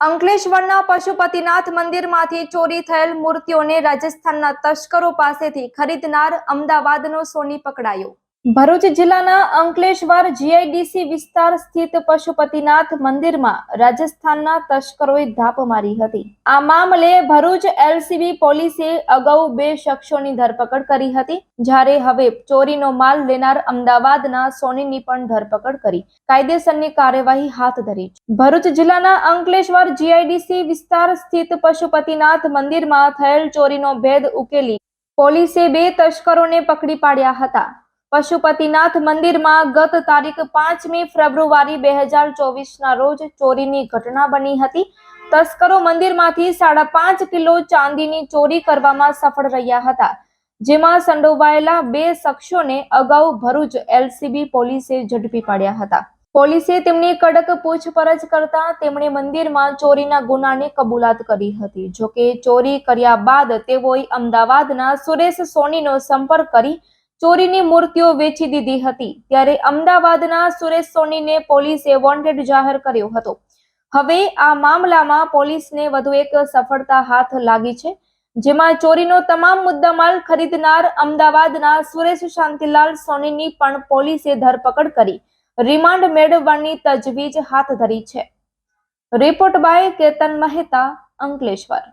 અંકલેશ્વરના પશુપતિનાથ મંદિરમાંથી ચોરી થયેલ મૂર્તિઓને રાજસ્થાનના તસ્કરો પાસેથી ખરીદનાર અમદાવાદનો સોની પકડાયો. ભરૂચ જિલ્લાના અંકલેશ્વર જીઆઈડીસી વિસ્તાર સ્થિત પશુપતિનાથ મંદિરમાં રાજસ્થાનના તસ્કરોએ ધાપ મારી હતી. આ મામલે ભરૂચ એલસીબી પોલીસે અગાઉ બે શખ્સોની ધરપકડ કરી હતી. જ્યારે હવે ચોરીનો માલ લેનાર અમદાવાદના સોનીની પણ ધરપકડ કરી. કાયદેસરની કાર્યવાહી હાથ ધરી ભરૂચ જિલ્લાના અંકલેશ્વર જીઆઈડીસી વિસ્તાર સ્થિત પશુપતિનાથ મંદિરમાં થયેલ ચોરીનો ભેદ ઉકેલી પોલીસે બે તસ્કરોને પકડી પાડ્યા હતા. પશુપતિનાથ મંદિરમાં ગત તારીખ પાંચમી ફેબ્રુઆરી બે હજાર ચોવીસના રોજ ચોરીની ઘટના બની હતી. તસ્કરો મંદિરમાંથી સાડા પાંચ કિલો ચાંદીની ચોરી કરવામાં સફળ રહ્યા હતા. જેમાં સંડોવાયેલા બે શખ્સોને અગાઉ ભરૂચ એલસીબી પોલીસે ઝડપી પાડ્યા હતા. પોલીસે તેમની કડક પૂછપરછ કરતા તેમણે મંદિરમાં ચોરીના ગુનાની કબૂલાત કરી હતી. જોકે ચોરી કર્યા બાદ તેઓએ અમદાવાદના સુરેશ સોનીનો સંપર્ક કરી ચોરીની મૂર્તિઓ વેચી દીધી હતી. ત્યારે અમદાવાદના સુરેશ સોનીને પોલીસે વોન્ટેડ જાહેર કર્યો હતો. હવે આ મામલામાં પોલીસને વધુ એક સફળતા હાથ લાગી છે. જેમાં ચોરીનો તમામ મુદ્દામાલ ખરીદનાર અમદાવાદના સુરેશ શાંતિલાલ સોનીની પણ પોલીસે ધરપકડ કરી. રિમાન્ડ મેળવવાની તજવીજ હાથ ધરી છે. Report by Ketan Mehta, Ankleshwar.